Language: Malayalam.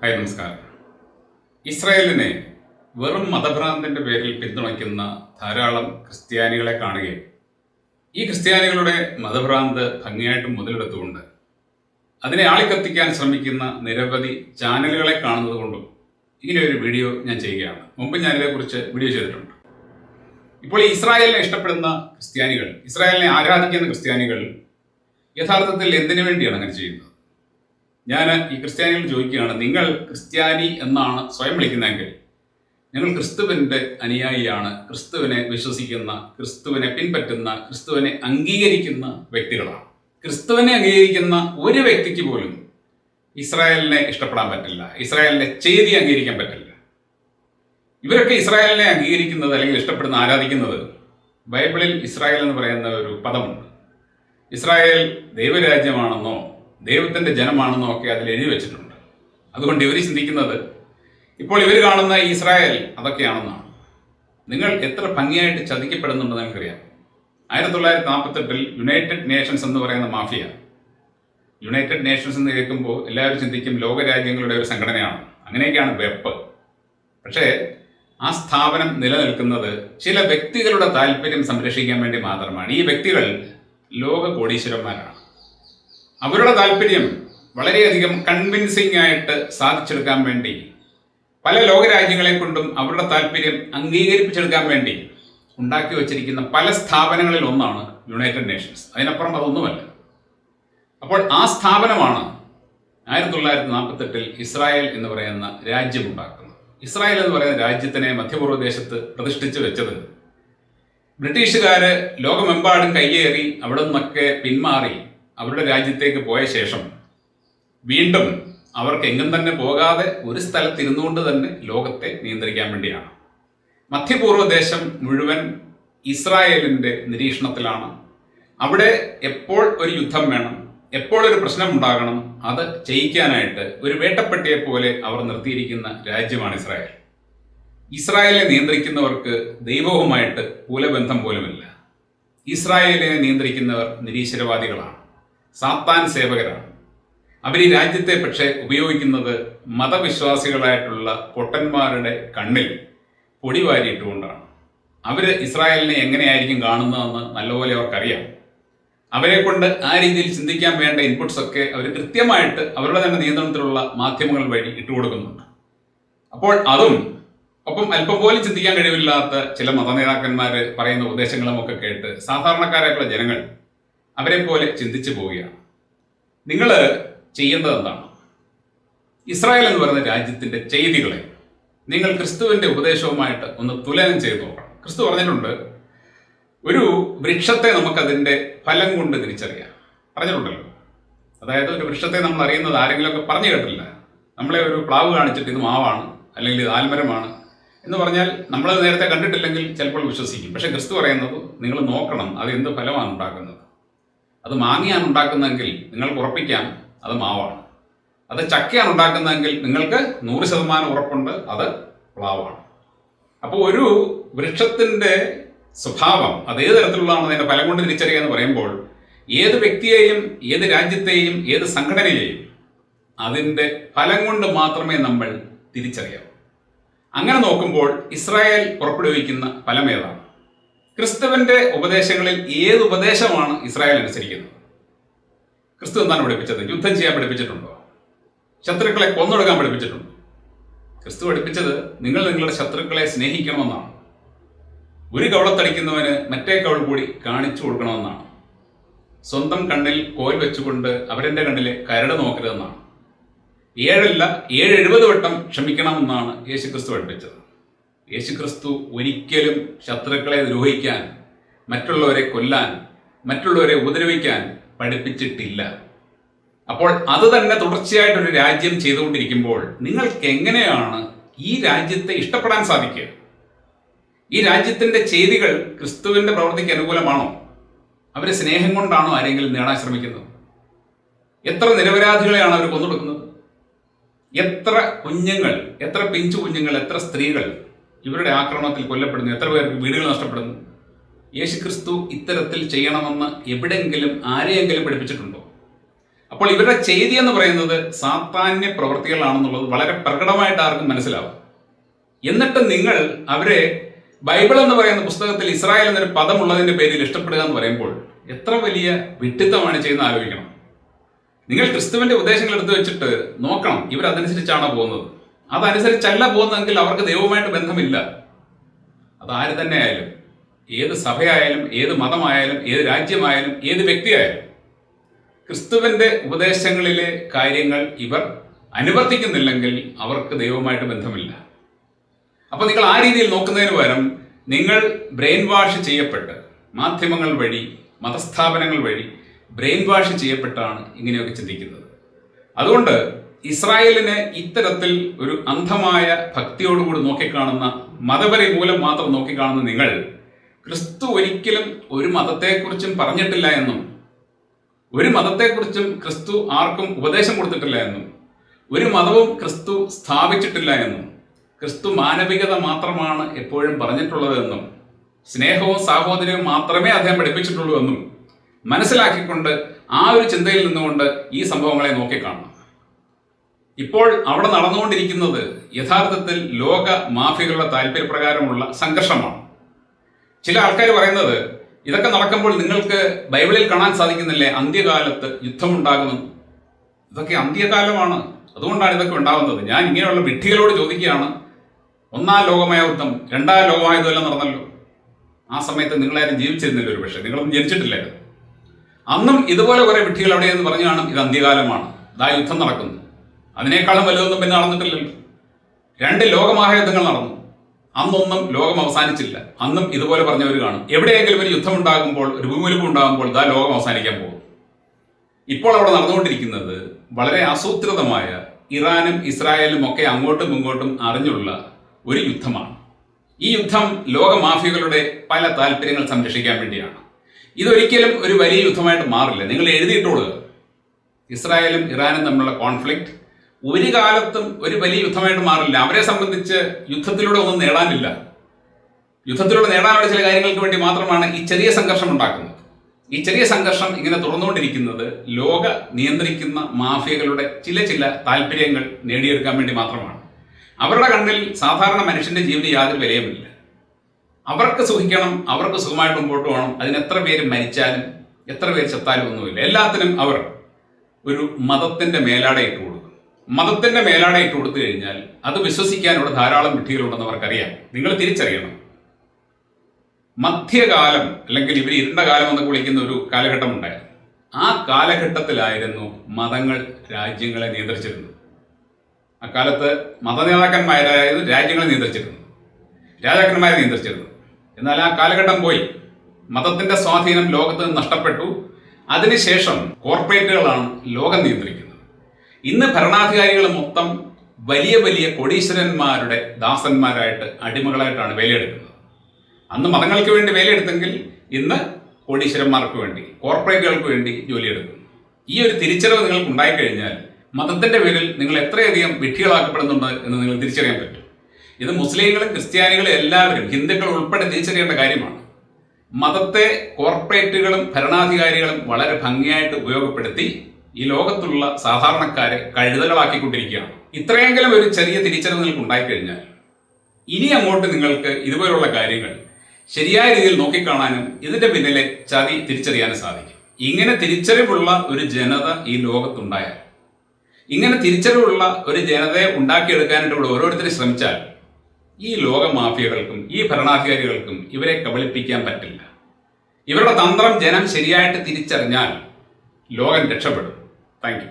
ഹായ് നമസ്കാരം. ഇസ്രായേലിനെ വെറും മതഭ്രാന്തിന്റെ പേരിൽ പിന്തുണയ്ക്കുന്ന ധാരാളം ക്രിസ്ത്യാനികളെ കാണുകയും ഈ ക്രിസ്ത്യാനികളുടെ മതഭ്രാന്ത് ഭംഗിയായിട്ട് മുതലെടുത്തുകൊണ്ട് അതിനെ ആളിക്കത്തിക്കാൻ ശ്രമിക്കുന്ന നിരവധി ചാനലുകളെ കാണുന്നത് കൊണ്ടും ഇങ്ങനെ ഒരു വീഡിയോ ഞാൻ ചെയ്യുകയാണ്. മുമ്പ് ഞാൻ ഇതേക്കുറിച്ച് വീഡിയോ ചെയ്തിട്ടുണ്ട്. ഇപ്പോൾ ഇസ്രായേലിനെ ഇഷ്ടപ്പെടുന്ന ക്രിസ്ത്യാനികൾ ഇസ്രായേലിനെ ആരാധിക്കുന്ന ക്രിസ്ത്യാനികൾ യഥാർത്ഥത്തിൽ എന്തിനു വേണ്ടിയാണ് അങ്ങനെ ചെയ്യുന്നത്? ഞാൻ ഈ ക്രിസ്ത്യാനികൾ ചോദിക്കുകയാണ് നിങ്ങൾ ക്രിസ്ത്യാനി എന്നാണ് സ്വയം വിളിക്കുന്നതെങ്കിൽ ഞങ്ങൾ ക്രിസ്തുവിന്റെ അനുയായിയാണ് ക്രിസ്തുവിനെ വിശ്വസിക്കുന്ന ക്രിസ്തുവിനെ പിൻപറ്റുന്ന ക്രിസ്തുവിനെ അംഗീകരിക്കുന്ന വ്യക്തികളാണ്. ക്രിസ്തുവിനെ അംഗീകരിക്കുന്ന ഒരു വ്യക്തിക്ക് പോലും ഇസ്രായേലിനെ ഇഷ്ടപ്പെടാൻ പറ്റില്ല ഇസ്രായേലിനെ ചെയ്തി അംഗീകരിക്കാൻ പറ്റില്ല. ഇവരൊക്കെ ഇസ്രായേലിനെ അംഗീകരിക്കുന്നത് അല്ലെങ്കിൽ ഇഷ്ടപ്പെടുന്ന ആരാധിക്കുന്നത് ബൈബിളിൽ ഇസ്രായേൽ എന്ന് പറയുന്ന ഒരു പദമുണ്ട്. ഇസ്രായേൽ ദൈവരാജ്യമാണെന്നോ ദൈവത്തിന്റെ ജനമാണെന്നും ഒക്കെ അതിൽ എഴുതി വെച്ചിട്ടുണ്ട്. അതുകൊണ്ട് ഇവർ ചിന്തിക്കുന്നത് ഇപ്പോൾ ഇവർ കാണുന്ന ഇസ്രായേൽ അതൊക്കെയാണെന്നാണ്. നിങ്ങൾ എത്ര ഭംഗിയായിട്ട് ചതിക്കപ്പെടുന്നുണ്ടെന്ന് നിങ്ങൾക്കറിയാം. ആയിരത്തി തൊള്ളായിരത്തി നാൽപ്പത്തെട്ടിൽ യുണൈറ്റഡ് നേഷൻസ് എന്ന് പറയുന്ന മാഫിയ യുണൈറ്റഡ് നേഷൻസ് എന്ന് കേൾക്കുമ്പോൾ എല്ലാവരും ചിന്തിക്കും ലോകരാജ്യങ്ങളുടെ ഒരു സംഘടനയാണ്. അങ്ങനെയൊക്കെയാണ് വെപ്പ്. പക്ഷേ ആ സ്ഥാപനം നിലനിൽക്കുന്നത് ചില വ്യക്തികളുടെ താല്പര്യം സംരക്ഷിക്കാൻ വേണ്ടി മാത്രമാണ്. ഈ വ്യക്തികൾ ലോക കോടീശ്വരന്മാരാണ് അവരുടെ താല്പര്യം വളരെയധികം കൺവിൻസിംഗ് ആയിട്ട് സാധിച്ചെടുക്കാൻ വേണ്ടി പല ലോകരാജ്യങ്ങളെ കൊണ്ടും അവരുടെ താല്പര്യം അംഗീകരിപ്പിച്ചെടുക്കാൻ വേണ്ടി ഉണ്ടാക്കി വച്ചിരിക്കുന്ന പല സ്ഥാപനങ്ങളിൽ ഒന്നാണ് യുണൈറ്റഡ് നേഷൻസ് അതിനപ്പുറം അതൊന്നുമല്ല. അപ്പോൾ ആ സ്ഥാപനമാണ് ആയിരത്തി തൊള്ളായിരത്തി നാൽപ്പത്തെട്ടിൽ ഇസ്രായേൽ എന്ന് പറയുന്ന രാജ്യം ഉണ്ടാക്കുന്നത്. ഇസ്രായേൽ എന്ന് പറയുന്ന രാജ്യത്തിനെ മധ്യപൂർവദേശത്ത് പ്രതിഷ്ഠിച്ചു വെച്ചത്. ബ്രിട്ടീഷുകാര് ലോകമെമ്പാടും കയ്യേറി അവിടെ നിന്നൊക്കെ പിന്മാറി അവരുടെ രാജ്യത്തേക്ക് പോയ ശേഷം വീണ്ടും അവർക്ക് എങ്ങും തന്നെ പോകാതെ ഒരു സ്ഥലത്ത് ഇരുന്നുകൊണ്ട് തന്നെ ലോകത്തെ നിയന്ത്രിക്കാൻ വേണ്ടിയാണ്. മധ്യപൂർവ ദേശം മുഴുവൻ ഇസ്രായേലിന്റെ നിരീക്ഷണത്തിലാണ്. അവിടെ എപ്പോൾ ഒരു യുദ്ധം വേണം എപ്പോൾ ഒരു പ്രശ്നം ഉണ്ടാകണം അത് ചെയ്യിക്കാനായിട്ട് ഒരു വേട്ടപ്പെട്ടിയെ പോലെ അവർ നിർത്തിയിരിക്കുന്ന രാജ്യമാണ് ഇസ്രായേൽ. ഇസ്രായേലിനെ നിയന്ത്രിക്കുന്നവർക്ക് ദൈവവുമായിട്ട് കൂലബന്ധം പോലുമില്ല. ഇസ്രായേലിനെ നിയന്ത്രിക്കുന്നവർ നിരീശ്വരവാദികളാണ്. സാത്താൻ സേവകരാണ്. അവർ ഈ രാജ്യത്തെ പക്ഷേ ഉപയോഗിക്കുന്നത് മതവിശ്വാസികളായിട്ടുള്ള പൊട്ടന്മാരുടെ കണ്ണിൽ പൊടി വാരിയിട്ടുകൊണ്ടാണ്. അവർ ഇസ്രായേലിനെ എങ്ങനെയായിരിക്കും കാണുന്നതെന്ന് നല്ലപോലെ അവർക്കറിയാം. അവരെ കൊണ്ട് ആ രീതിയിൽ ചിന്തിക്കാൻ വേണ്ട ഇൻപുട്സ് ഒക്കെ അവർ കൃത്യമായിട്ട് അവരുടെ തന്നെ നിയന്ത്രണത്തിലുള്ള മാധ്യമങ്ങൾ വഴി ഇട്ടു ഇട്ടുകൊടുക്കുന്നുണ്ട് അപ്പോൾ അതും ഒപ്പം അല്പം പോലും ചിന്തിക്കാൻ കഴിവില്ലാത്ത ചില മതനേതാക്കന്മാർ പറയുന്ന ഉപദേശങ്ങളുമൊക്കെ കേട്ട് സാധാരണക്കാരായിട്ടുള്ള ജനങ്ങൾ അവരെ പോലെ ചിന്തിച്ചു പോവുകയാണ്. നിങ്ങൾ ചെയ്യേണ്ടത് എന്താണ്? ഇസ്രായേൽ എന്ന് പറയുന്ന രാജ്യത്തിന്റെ ചെയ്തികളെ നിങ്ങൾ ക്രിസ്തുവിന്റെ ഉപദേശവുമായിട്ട് ഒന്ന് തുലനം ചെയ്ത് നോക്കണം. ക്രിസ്തു പറഞ്ഞിട്ടുണ്ട് ഒരു വൃക്ഷത്തെ നമുക്കതിന്റെ ഫലം കൊണ്ട് തിരിച്ചറിയാം. പറഞ്ഞിട്ടുണ്ടല്ലോ. അതായത് ഒരു വൃക്ഷത്തെ നമ്മൾ അറിയുന്നത് ആരെങ്കിലുമൊക്കെ പറഞ്ഞു കേട്ടില്ല നമ്മളെ ഒരു പ്ലാവ് കാണിച്ചിട്ട് ഇത് മാവാണ് അല്ലെങ്കിൽ ഇത് ആൽമരമാണ് എന്ന് പറഞ്ഞാൽ നമ്മൾ നേരത്തെ കണ്ടിട്ടില്ലെങ്കിൽ ചിലപ്പോൾ വിശ്വസിക്കും. പക്ഷേ ക്രിസ്തു പറയുന്നത് നിങ്ങൾ നോക്കണം അത് എന്ത് ഫലമാണ് ഉണ്ടാക്കുന്നത്. അത് മാങ്ങയാണ് ഉണ്ടാക്കുന്നതെങ്കിൽ നിങ്ങൾക്ക് ഉറപ്പിക്കാം അത് മാവാണ്. അത് ചക്കയാണ് ഉണ്ടാക്കുന്നതെങ്കിൽ നിങ്ങൾക്ക് നൂറ് ശതമാനം ഉറപ്പുണ്ട് അത് പ്ലാവാണ്. അപ്പോൾ ഒരു വൃക്ഷത്തിന്റെ സ്വഭാവം അത് ഏത് തരത്തിലുള്ളതാണ് അതിന്റെ ഫലം കൊണ്ട് തിരിച്ചറിയുക എന്ന് പറയുമ്പോൾ ഏത് വ്യക്തിയെയും ഏത് രാജ്യത്തെയും ഏത് സംഘടനയെയും അതിന്റെ ഫലം കൊണ്ട് മാത്രമേ നമ്മൾ തിരിച്ചറിയാവൂ അങ്ങനെ നോക്കുമ്പോൾ ഇസ്രായേൽ പുറപ്പെടുവിക്കുന്ന ഫലം ഏതാണ്? ക്രിസ്തുവിന്റെ ഉപദേശങ്ങളിൽ ഏത് ഉപദേശമാണ് ഇസ്രായേൽ അനുസരിക്കുന്നത്? ക്രിസ്തു എന്താണ് പഠിപ്പിച്ചത്? യുദ്ധം ചെയ്യാൻ പഠിപ്പിച്ചിട്ടുണ്ടോ? ശത്രുക്കളെ കൊന്നൊടുക്കാൻ പഠിപ്പിച്ചിട്ടുണ്ടോ? ക്രിസ്തു പഠിപ്പിച്ചത് നിങ്ങൾ നിങ്ങളുടെ ശത്രുക്കളെ സ്നേഹിക്കണമെന്നാണ്. ഒരു കവളത്തടിക്കുന്നവന് മറ്റേ കവൾ കൂടി കാണിച്ചു കൊടുക്കണമെന്നാണ്. സ്വന്തം കണ്ണിൽ കോൽ വെച്ചുകൊണ്ട് അവരെ കണ്ണിലെ കരട് നോക്കരുതെന്നാണ്. ഏഴല്ല ഏഴ് എഴുപത് വട്ടം ക്ഷമിക്കണമെന്നാണ് യേശു ക്രിസ്തു പഠിപ്പിച്ചത്. യേശുക്രിസ്തു ഒരിക്കലും ശത്രുക്കളെ ദ്രോഹിക്കാൻ മറ്റുള്ളവരെ കൊല്ലാൻ മറ്റുള്ളവരെ ഉപദ്രവിക്കാൻ പഠിപ്പിച്ചിട്ടില്ല. അപ്പോൾ അത് തന്നെ തുടർച്ചയായിട്ടൊരു രാജ്യം ചെയ്തുകൊണ്ടിരിക്കുമ്പോൾ നിങ്ങൾക്ക് എങ്ങനെയാണ് ഈ രാജ്യത്തെ ഇഷ്ടപ്പെടാൻ സാധിക്കുക? ഈ രാജ്യത്തിന്റെ ചെയ്തികൾ ക്രിസ്തുവിന്റെ പ്രവൃത്തിക്ക് അനുകൂലമാണോ? അവരെ സ്നേഹം കൊണ്ടാണോ ആരെങ്കിലും നേടാൻ ശ്രമിക്കുന്നത്? എത്ര നിരപരാധികളെയാണ് അവർ കൊന്നൊടുക്കുന്നത്? എത്ര കുഞ്ഞുങ്ങൾ എത്ര പിഞ്ചു കുഞ്ഞുങ്ങൾ എത്ര സ്ത്രീകൾ ഇവരുടെ ആക്രമണത്തിൽ കൊല്ലപ്പെടുന്നു. എത്ര പേർക്ക് വീടുകൾ നഷ്ടപ്പെടുന്നു? യേശു ക്രിസ്തു ഇത്തരത്തിൽ ചെയ്യണമെന്ന് എവിടെയെങ്കിലും ആരെയെങ്കിലും പഠിപ്പിച്ചിട്ടുണ്ടോ? അപ്പോൾ ഇവരുടെ ചെയ്തി എന്ന് പറയുന്നത് സാത്താന്യ പ്രവൃത്തികളാണെന്നുള്ളത് വളരെ പ്രകടമായിട്ട് ആർക്കും മനസ്സിലാവും. എന്നിട്ട് നിങ്ങൾ അവരെ ബൈബിൾ എന്ന് പറയുന്ന പുസ്തകത്തിൽ ഇസ്രായേൽ എന്നൊരു പദമുള്ളതിന്റെ പേരിൽ ഇഷ്ടപ്പെടുക എന്ന് പറയുമ്പോൾ എത്ര വലിയ വിട്ടിത്തമാണ് ചെയ്യുന്ന ആലോചിക്കണം. നിങ്ങൾ ക്രിസ്തുവിന്റെ ഉപദേശങ്ങൾ എടുത്തു വെച്ചിട്ട് നോക്കണം ഇവർ അതനുസരിച്ചാണോ പോകുന്നത്. അതനുസരിച്ചല്ല പോകുന്നതെങ്കിൽ അവർക്ക് ദൈവവുമായിട്ട് ബന്ധമില്ല. അത് ആര് തന്നെ ആയാലും ഏത് സഭയായാലും ഏത് മതമായാലും ഏത് രാജ്യമായാലും ഏത് വ്യക്തിയായാലും ക്രിസ്തുവിന്റെ ഉപദേശങ്ങളിലെ കാര്യങ്ങൾ ഇവർ അനുവർത്തിക്കുന്നില്ലെങ്കിൽ അവർക്ക് ദൈവവുമായിട്ട് ബന്ധമില്ല. അപ്പൊ നിങ്ങൾ ആ രീതിയിൽ നോക്കുന്നതിന് പകരം നിങ്ങൾ ബ്രെയിൻ വാഷ് ചെയ്യപ്പെട്ട് മാധ്യമങ്ങൾ വഴി മതസ്ഥാപനങ്ങൾ വഴി ബ്രെയിൻ വാഷ് ചെയ്യപ്പെട്ടാണ് ഇങ്ങനെയൊക്കെ ചിന്തിക്കുന്നത്. അതുകൊണ്ട് ഇസ്രായേലിനെ ഇത്തരത്തിൽ ഒരു അന്ധമായ ഭക്തിയോടുകൂടി നോക്കിക്കാണുന്ന മതപരി മൂലം മാത്രം നോക്കിക്കാണുന്ന നിങ്ങൾ ക്രിസ്തു ഒരിക്കലും ഒരു മതത്തെക്കുറിച്ചും പറഞ്ഞിട്ടില്ല എന്നും ഒരു മതത്തെക്കുറിച്ചും ക്രിസ്തു ആർക്കും ഉപദേശം കൊടുത്തിട്ടില്ല എന്നും ഒരു മതവും ക്രിസ്തു സ്ഥാപിച്ചിട്ടില്ല എന്നും ക്രിസ്തു മാനവികത മാത്രമാണ് എപ്പോഴും പറഞ്ഞിട്ടുള്ളതെന്നും സ്നേഹവും സാഹോദര്യവും മാത്രമേ അദ്ദേഹം പഠിപ്പിച്ചിട്ടുള്ളൂ എന്നും മനസ്സിലാക്കിക്കൊണ്ട് ആ ഒരു ചിന്തയിൽ നിന്നുകൊണ്ട് ഈ സംഭവങ്ങളെ നോക്കിക്കാണണം. ഇപ്പോൾ അവിടെ നടന്നുകൊണ്ടിരിക്കുന്നത് യഥാർത്ഥത്തിൽ ലോക മാഫിയകളുടെ താല്പര്യപ്രകാരമുള്ള സംഘർഷമാണ്. ചില ആൾക്കാർ പറയുന്നത് ഇതൊക്കെ നടക്കുമ്പോൾ നിങ്ങൾക്ക് ബൈബിളിൽ കാണാൻ സാധിക്കുന്നില്ലേ? അന്ത്യകാലത്ത് യുദ്ധമുണ്ടാകുമെന്ന്. ഇതൊക്കെ അന്ത്യകാലമാണ്. അതുകൊണ്ടാണ് ഇതൊക്കെ ഉണ്ടാകുന്നത്. ഞാൻ ഇങ്ങനെയുള്ള വിഡ്ഢികളോട് ചോദിക്കുകയാണ് ഒന്നാം ലോകമഹായുദ്ധം രണ്ടാം ലോകമായതുമെല്ലാം നടന്നല്ലോ. ആ സമയത്ത് നിങ്ങളാരും ജീവിച്ചിരുന്നില്ല ഒരു പക്ഷേ? നിങ്ങളൊന്നും ജനിച്ചിട്ടില്ലായിരുന്നു. അന്നും ഇതുപോലെ കുറെ വിഡ്ഢികൾ അവിടെയെന്ന് പറഞ്ഞു കാണും ഇത് അന്ത്യകാലമാണ്. ഇതാ യുദ്ധം നടക്കുന്നു. അതിനേക്കാളും വലുതൊന്നും പിന്നെ നടന്നിട്ടില്ലല്ലോ. രണ്ട് ലോകമഹായുദ്ധങ്ങൾ നടന്നു. അന്നൊന്നും ലോകം അവസാനിച്ചില്ല. അന്നും ഇതുപോലെ പറഞ്ഞവർ കാണും. എവിടെയെങ്കിലും ഒരു യുദ്ധം ഉണ്ടാകുമ്പോൾ ഒരു ഭൂമിലിപ്പ് ഉണ്ടാകുമ്പോൾ ഇതാ ലോകം അവസാനിക്കാൻ പോകും. ഇപ്പോൾ അവിടെ നടന്നുകൊണ്ടിരിക്കുന്നത് വളരെ ആസൂത്രിതമായ ഇറാനും ഇസ്രായേലും ഒക്കെ അങ്ങോട്ടും ഇങ്ങോട്ടും അറിഞ്ഞുള്ള ഒരു യുദ്ധമാണ്. ഈ യുദ്ധം ലോക മാഫിയകളുടെ പല താല്പര്യങ്ങൾ സംരക്ഷിക്കാൻ വേണ്ടിയാണ്. ഇതൊരിക്കലും ഒരു വലിയ യുദ്ധമായിട്ട് മാറില്ല. നിങ്ങൾ എഴുതിയിട്ടുള്ളത് ഇസ്രായേലും ഇറാനും തമ്മിലുള്ള കോൺഫ്ലിക്റ്റ് ഒരു കാലത്തും ഒരു വലിയ യുദ്ധമായിട്ട് മാറില്ല. അവരെ സംബന്ധിച്ച് യുദ്ധത്തിലൂടെ ഒന്നും നേടാനില്ല. യുദ്ധത്തിലൂടെ നേടാനുള്ള ചില കാര്യങ്ങൾക്ക് വേണ്ടി മാത്രമാണ് ഈ ചെറിയ സംഘർഷം ഉണ്ടാക്കുന്നത്. ഈ ചെറിയ സംഘർഷം ഇങ്ങനെ തുറന്നുകൊണ്ടിരിക്കുന്നത് ലോക നിയന്ത്രിക്കുന്ന മാഫിയകളുടെ ചില ചില താല്പര്യങ്ങൾ നേടിയെടുക്കാൻ വേണ്ടി മാത്രമാണ്. അവരുടെ കണ്ണിൽ സാധാരണ മനുഷ്യന്റെ ജീവന് യാതൊരു വിലയുമില്ല. അവർക്ക് സുഖിക്കണം അവർക്ക് സുഖമായിട്ട് മുമ്പോട്ട് പോകണം അതിന് എത്ര പേര് മരിച്ചാലും എത്ര പേര് ചത്താലും ഒന്നുമില്ല. എല്ലാത്തിനും അവർ ഒരു മതത്തിന്റെ മേലാടെ ഇട്ട് മതത്തിന്റെ മേലാണ് ഇട്ട് കൊടുത്തു കഴിഞ്ഞാൽ അത് വിശ്വസിക്കാൻ ഇവിടെ ധാരാളം വിഡ്ഢികളുണ്ടെന്ന് അവർക്കറിയാം നിങ്ങൾ തിരിച്ചറിയണം. മധ്യകാലം അല്ലെങ്കിൽ ഇവർ ഇരുണ്ട കാലം എന്ന് വിളിക്കുന്ന ഒരു കാലഘട്ടം ഉണ്ടായിരുന്നു. ആ കാലഘട്ടത്തിലായിരുന്നു മതങ്ങൾ രാജ്യങ്ങളെ നിയന്ത്രിച്ചിരുന്നത്. അക്കാലത്ത് മതനേതാക്കന്മാരായിരുന്നു രാജ്യങ്ങളെ നിയന്ത്രിച്ചിരുന്നത്. രാജാക്കന്മാരെ നിയന്ത്രിച്ചിരുന്നത്. എന്നാൽ ആ കാലഘട്ടം പോയി. മതത്തിന്റെ സ്വാധീനം ലോകത്ത് നിന്ന് നഷ്ടപ്പെട്ടു. അതിനുശേഷം കോർപ്പറേറ്റുകളാണ് ലോകം നിയന്ത്രിക്കുന്നത്. ഇന്ന് ഭരണാധികാരികൾ മൊത്തം വലിയ വലിയ കൊടീശ്വരന്മാരുടെ ദാസന്മാരായിട്ട് അടിമകളായിട്ടാണ് വേലയെടുക്കുന്നത്. അന്ന് മതങ്ങൾക്ക് വേണ്ടി വേലയെടുത്തെങ്കിൽ ഇന്ന് കോടീശ്വരന്മാർക്ക് വേണ്ടി കോർപ്പറേറ്റുകൾക്ക് വേണ്ടി ജോലിയെടുക്കുന്നു. ഈ ഒരു തിരിച്ചറിവ് നിങ്ങൾക്ക് ഉണ്ടായിക്കഴിഞ്ഞാൽ മതത്തിന്റെ പേരിൽ നിങ്ങൾ എത്രയധികം വിഡ്ഢികളാക്കപ്പെടുന്നുണ്ട് എന്ന് നിങ്ങൾ തിരിച്ചറിയാൻ പറ്റും. ഇത് മുസ്ലിങ്ങളും ക്രിസ്ത്യാനികളും എല്ലാവരും ഹിന്ദുക്കൾ ഉൾപ്പെടെ തിരിച്ചറിയേണ്ട കാര്യമാണ്. മതത്തെ കോർപ്പറേറ്റുകളും ഭരണാധികാരികളും വളരെ ഭംഗിയായിട്ട് ഉപയോഗപ്പെടുത്തി ഈ ലോകത്തുള്ള സാധാരണക്കാരെ കഴുതലവാക്കിക്കൊണ്ടിരിക്കുകയാണ് ഇത്രയെങ്കിലും ഒരു ചെറിയ തിരിച്ചറിവ് നിങ്ങൾക്ക് ഉണ്ടായിക്കഴിഞ്ഞാൽ ഇനി അങ്ങോട്ട് നിങ്ങൾക്ക് ഇതുപോലുള്ള കാര്യങ്ങൾ ശരിയായ രീതിയിൽ നോക്കിക്കാണാനും ഇതിന്റെ പിന്നിലെ ചതി തിരിച്ചറിയാനും സാധിക്കും. ഇങ്ങനെ തിരിച്ചറിവുള്ള ഒരു ജനത ഈ ലോകത്തുണ്ടായാൽ ഇങ്ങനെ തിരിച്ചറിവുള്ള ഒരു ജനതയെ ഉണ്ടാക്കിയെടുക്കാനായിട്ട് ഇവിടെ ഓരോരുത്തരും ശ്രമിച്ചാൽ ഈ ലോക മാഫിയകൾക്കും ഈ ഭരണാധികാരികൾക്കും ഇവരെ കബളിപ്പിക്കാൻ പറ്റില്ല. ഇവരുടെ തന്ത്രം ജനം ശരിയായിട്ട് തിരിച്ചറിഞ്ഞാൽ ലോകം രക്ഷപ്പെടും. Thank you.